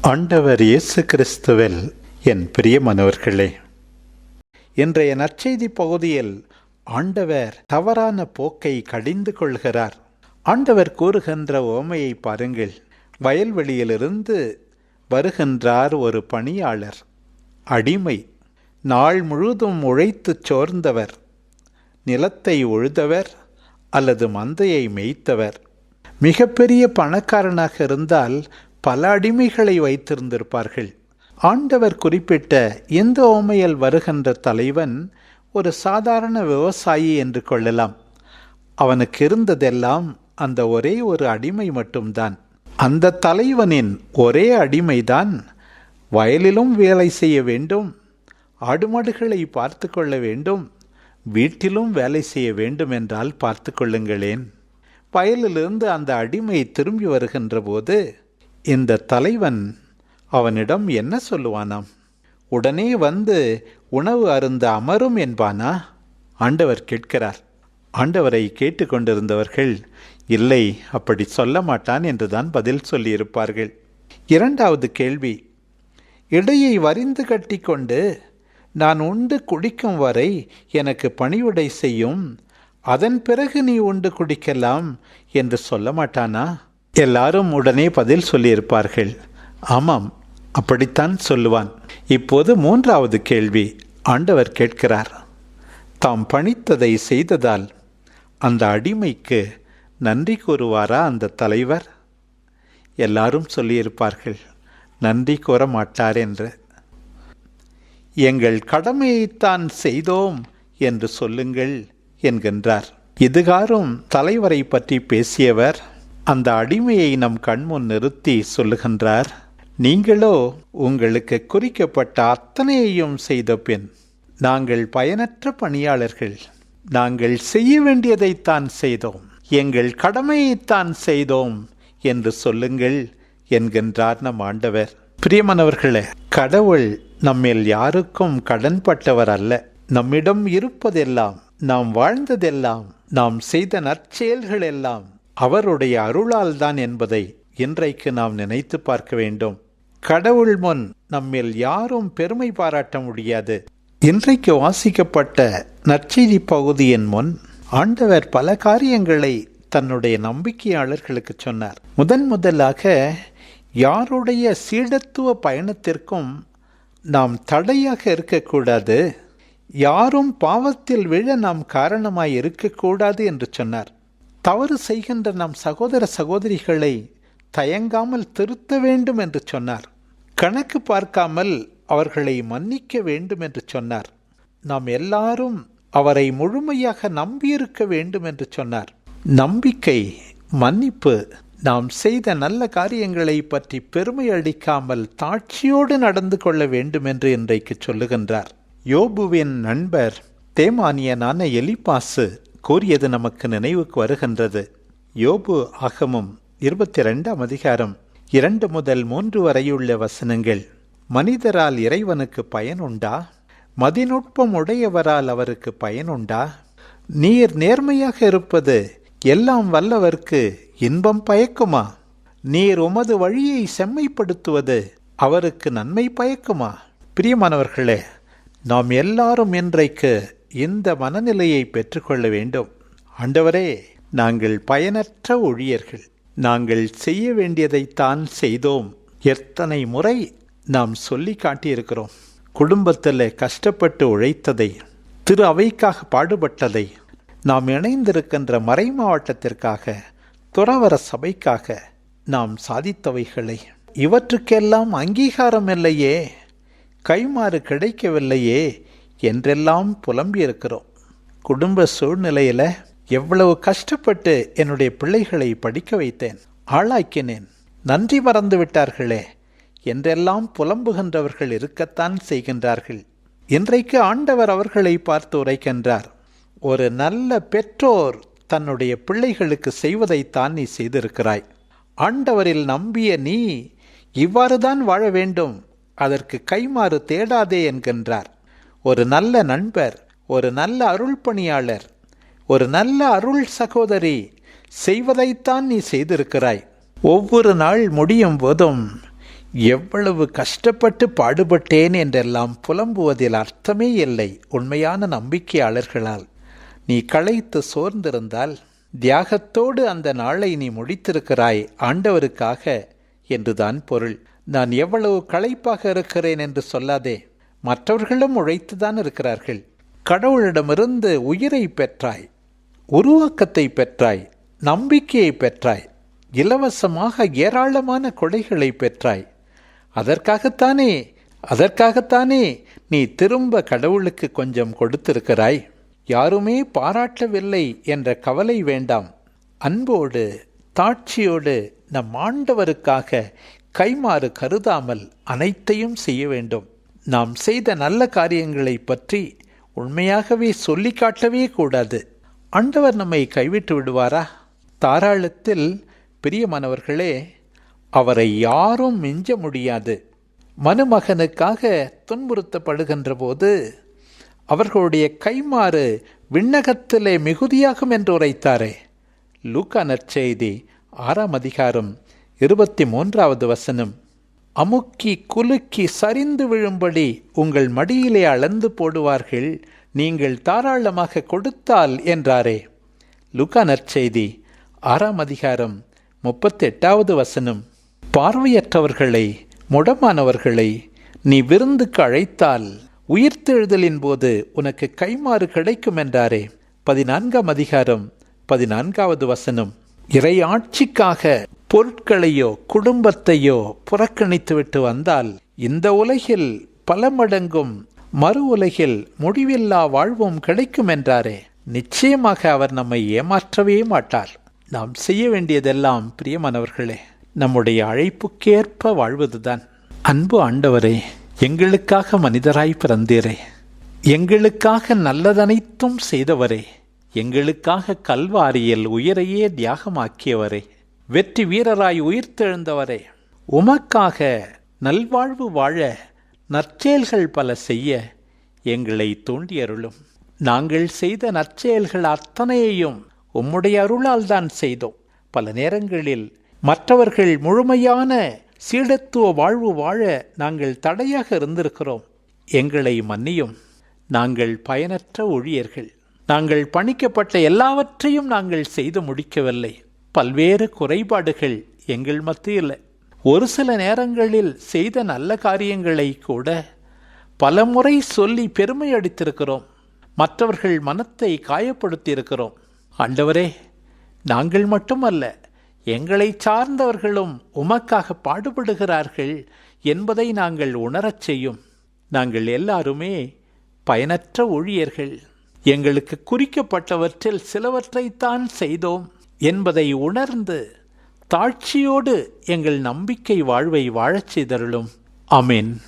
ஆண்டவர் இயேசு கிறிஸ்துவில் என் பிரியமானவர்களே இன்றைய நற்செய்தி பகுதியில் ஆண்டவர் தவறான போக்கை கடிந்து கொள்கிறார். ஆண்டவர் கூறுகின்ற ஓமையை பாருங்கள். வயல்வெளியிலிருந்து வருகின்றார் ஒரு பணியாளர். அடிமை. நாள் முழுதும் உழைத்துச் சோர்ந்தவர். நிலத்தை உழுதவர் அல்லது மந்தையை மேய்த்தவர். மிகப்பெரிய பணக்காரனாக இருந்தால் பல அடிமைகளை வைத்திருந்திருப்பார்கள். ஆண்டவர் குறிப்பிட்ட இந்த ஓமையில் வருகின்ற தலைவன் ஒரு சாதாரண விவசாயி என்று கொள்ளலாம். அவனுக்கு இருந்ததெல்லாம் அந்த ஒரே ஒரு அடிமை மட்டும்தான். அந்த தலைவனின் ஒரே அடிமைதான் வயலிலும் வேலை செய்ய வேண்டும் ஆடுமாடுகளை பார்த்து கொள்ள வேண்டும் வீட்டிலும் வேலை செய்ய வேண்டும் என்றால் பார்த்து கொள்ளுங்களேன். வயலிலிருந்து அந்த அடிமை திரும்பி வருகின்ற போது இந்த தலைவன் அவனிடம் என்ன சொல்லுவானாம்? உடனே வந்து உணவு அருந்த அமரும் என்பானா? ஆண்டவர் கேட்கிறார். ஆண்டவரை கேட்டுக்கொண்டிருந்தவர்கள் இல்லை அப்படி சொல்ல மாட்டான் என்றுதான் பதில் சொல்லியிருப்பார்கள். இரண்டாவது கேள்வி இடையை வரிந்து கட்டிக்கொண்டு நான் உண்டு குடிக்கும் வரை எனக்கு பணிவுடை செய்யும் அதன் பிறகு நீ உண்டு குடிக்கலாம் என்று சொல்ல மாட்டானா? எல்லாரும் உடனே பதில் சொல்லியிருப்பார்கள். ஆமாம் அப்படித்தான் சொல்லுவான். இப்போது மூன்றாவது கேள்வி ஆண்டவர் கேட்கிறார். தாம் பணித்ததை செய்ததால் அந்த அடிமைக்கு நன்றி கூறுவாரா அந்த தலைவர்? எல்லாரும் சொல்லியிருப்பார்கள் நன்றி கூற மாட்டார் என்று. எங்கள் கடமையைத்தான் செய்தோம் என்று சொல்லுங்கள் என்கின்றார். இதுகாரும் தலைவரை பற்றி பேசியவர் அந்த அடிமையை நம் கண்முன் நிறுத்தி சொல்லுகின்றார் நீங்களோ உங்களுக்கு குறிக்கப்பட்ட அத்தனையையும் செய்த பின் நாங்கள் பயனற்ற பணியாளர்கள். நாங்கள் செய்ய வேண்டியதைத்தான் செய்தோம். எங்கள் கடமையைத்தான் செய்தோம் என்று சொல்லுங்கள் என்கின்றார் நம் ஆண்டவர். பிரியமானவர்களே கடவுள் நம்மில் யாருக்கும் கடன்பட்டவர் அல்ல. நம்மிடம் இருப்பதெல்லாம் நாம் வாழ்ந்ததெல்லாம் நாம் செய்த நற்செயல்கள் எல்லாம் அவருடைய அருளால் தான் என்பதை இன்றைக்கு நாம் நினைத்து பார்க்க வேண்டும். கடவுள் முன் நம்மில் யாரும் பெருமை பாராட்ட முடியாது. இன்றைக்கு வாசிக்கப்பட்ட நற்செய்தி பகுதியின் முன் ஆண்டவர் பல காரியங்களை தன்னுடைய நம்பிக்கையாளர்களுக்கு சொன்னார். முதன் முதலாக யாருடைய சீடத்துவ பயணத்திற்கும் நாம் தடையாக இருக்கக்கூடாது. யாரும் பாவத்தில் விழ நாம் காரணமாய் இருக்கக்கூடாது என்று சொன்னார். தவறு செய்கின்ற நம் சகோதர சகோதரிகளை தயங்காமல் திருத்த வேண்டும் என்று சொன்னார். கணக்கு பார்க்காமல் அவர்களை மன்னிக்க வேண்டும் என்று சொன்னார். நாம் எல்லாரும் அவரை முழுமையாக நம்பியிருக்க வேண்டும் என்று சொன்னார். நம்பிக்கை மன்னிப்பு நாம் செய்த நல்ல காரியங்களை பற்றி பெருமை அளிக்காமல் தாட்சியோடு நடந்து கொள்ள வேண்டும் என்று இன்றைக்கு சொல்லுகின்றார். யோபுவின் நண்பர் தேமானியனான எலிபாசு கூறியது நமக்கு நினைவுக்கு வருகின்றது. யோபு ஆகமும் இருபத்தி ரெண்டாம் அதிகாரம் இரண்டு முதல் மூன்று வரையுள்ள வசனங்கள். மனிதரால் இறைவனுக்கு பயனுண்டா மதிநுட்பம் உடையவரால் அவருக்கு பயனுண்டா நீர் நேர்மையாக இருப்பது எல்லாம் வல்லவர்க்கு இன்பம் பயக்குமா? நீர் உமது வழியை செம்மைப்படுத்துவது அவருக்கு நன்மை பயக்குமா? பிரியமானவர்களே நாம் எல்லாரும் இன்றைக்கு இந்த மனநிலையை பெற்றுக்கொள்ள வேண்டும்? ஆண்டவரே நாங்கள் பயனற்ற ஊழியர்கள். நாங்கள் செய்ய வேண்டியதைத்தான் செய்தோம். எத்தனை முறை நாம் சொல்லி காட்டியிருக்கிறோம். குடும்பத்தில் கஷ்டப்பட்டு உழைத்ததை திரு அவைக்காக பாடுபட்டதை நாம் இணைந்திருக்கின்ற மறை மாவட்டத்திற்காக துறவர சபைக்காக நாம் சாதித்தவைகளை. இவற்றுக்கெல்லாம் அங்கீகாரம் இல்லையே. கைமாறு கிடைக்கவில்லையே. என்றெல்லாம் புலம்பியிருக்கிறோம். குடும்ப சூழ்நிலையில் எவ்வளவு கஷ்டப்பட்டு என்னுடைய பிள்ளைகளை படிக்க வைத்தேன். ஆளாக்கினேன். நன்றி மறந்து விட்டார்களே. என்றெல்லாம் புலம்புகின்றவர்கள் இருக்கத்தான் செய்கின்றார்கள். இன்றைக்கு ஆண்டவர் அவர்களை பார்த்து உரைக்கின்றார். ஒரு நல்ல பெற்றோர் தன்னுடைய பிள்ளைகளுக்கு செய்வதைத்தான் நீ செய்திருக்கிறாய். ஆண்டவரில் நம்பிய நீ இவ்வாறுதான் வாழ வேண்டும். அதற்கு கைமாறு தேடாதே என்கின்றார். ஒரு நல்ல நண்பர் ஒரு நல்ல அருள் பணியாளர் ஒரு நல்ல அருள் சகோதரி செய்வதைத்தான் நீ செய்திருக்கிறாய். ஒவ்வொரு நாள் முடியும் போதும் எவ்வளவு கஷ்டப்பட்டு பாடுபட்டேன் என்றெல்லாம் புலம்புவதில் அர்த்தமே இல்லை உண்மையான நம்பிக்கையாளர்களால். நீ களைத்து சோர்ந்திருந்தால் தியாகத்தோடு அந்த நாளை நீ முடித்திருக்கிறாய் ஆண்டவருக்காக என்றுதான் பொருள். நான் எவ்வளவு களைப்பாக இருக்கிறேன் என்று சொல்லாதே. மற்றவர்களும் உழைத்துதான் இருக்கிறார்கள். கடவுளிடமிருந்து உயிரை பெற்றாய் உருவாக்கத்தை பெற்றாய் நம்பிக்கையை பெற்றாய் இலவசமாக ஏராளமான கொடைகளை பெற்றாய். அதற்காகத்தானே அதற்காகத்தானே நீ திரும்ப கடவுளுக்கு கொஞ்சம் கொடுத்திருக்கிறாய். யாருமே பாராட்டவில்லை என்ற கவலை வேண்டாம். அன்போடு தாட்சியோடு நம் ஆண்டவருக்காக கைமாறு கருதாமல் அனைத்தையும் செய்ய வேண்டும். நாம் செய்த நல்ல காரியங்களை பற்றி உண்மையாகவே சொல்லி காட்டவே கூடாது. ஆண்டவர் நம்மை கைவிட்டு விடுவாரா? தாராளத்தில் பிரியமானவர்களே அவரை யாரும் மிஞ்ச முடியாது. மனுமகனுக்காக துன்புறுத்தப்படுகின்ற போது அவர்களுடைய கைமாறு விண்ணகத்திலே மிகுதியாகும் என்று உரைத்தாரே. லூக்கா நற்செய்தி ஆறாம் அதிகாரம் இருபத்தி மூன்றாவது வசனம். அமுக்கி குலுக்கி சரிந்து விழும்படி உங்கள் மடியிலே அளந்து போடுவார்கள். நீங்கள் தாராளமாக கொடுத்தால் என்றாரே. லுகா நற்செய்தி ஆறாம் அதிகாரம் முப்பத்தெட்டாவது வசனம். பார்வையற்றவர்களை முடமானவர்களை நீ விருந்துக்கு அழைத்தால் உயிர்த்தெழுதலின் போது உனக்கு கைமாறு கிடைக்கும் என்றாரே. பதினான்காம் அதிகாரம் பதினான்காவது வசனம். இறை ஆட்சிக்காக பொருட்களையோ குடும்பத்தையோ புறக்கணித்துவிட்டு வந்தால் இந்த உலகில் பல மடங்கும் மறு உலகில் முடிவில்லா வாழ்வும் கிடைக்கும் என்றாரே. நிச்சயமாக அவர் நம்மை ஏமாற்றவே மாட்டார். நாம் செய்ய வேண்டியதெல்லாம் பிரியமானவர்களே நம்முடைய அழைப்புக்கேற்ப வாழ்வதுதான். அன்பு ஆண்டவரே எங்களுக்காக மனிதராய் பிறந்தீரே. எங்களுக்காக நல்லதனைத்தும் செய்தவரே. எங்களுக்காக கல்வாரியில் உயிரையே தியாகமாக்கியவரே. வெற்றி வீரராய் உயிர்த்தெழுந்தவரே உமக்காக நல்வாழ்வு வாழ நற்செயல்கள் பல செய்ய எங்களை தூண்டியருளும். நாங்கள் செய்த நற்செயல்கள் அத்தனையையும் உம்முடைய அருளால் தான் செய்தோம். பல நேரங்களில் மற்றவர்கள் முழுமையான சீடத்துவ வாழ்வு வாழ நாங்கள் தடையாக இருந்திருக்கிறோம். எங்களை மன்னியும். நாங்கள் பயனற்ற ஊழியர்கள். நாங்கள் பணிக்கப்பட்ட எல்லாவற்றையும் நாங்கள் செய்து முடிக்கவில்லை. பல்வேறு குறைபாடுகள் எங்கள் மத்தியில். ஒரு சில நேரங்களில் செய்த நல்ல காரியங்களை கூட பலமுறை சொல்லி பெருமை அடித்திருக்கிறோம். மற்றவர்கள் மனத்தை காயப்படுத்தியிருக்கிறோம். ஆண்டவரே நாங்கள் மட்டுமல்ல எங்களை சார்ந்தவர்களும் உமக்காக பாடுபடுகிறார்கள் என்பதை நாங்கள் உணரச் செய்யும். நாங்கள் எல்லாருமே பயனற்ற ஊழியர்கள். எங்களுக்கு குறிக்கப்பட்டவற்றில் சிலவற்றைத்தான் செய்தோம். என்பதை உணர்ந்து தாழ்ச்சியோடு எங்கள் நம்பிக்கை வாழ்வை வாழச் செய்தருளும். அமீன்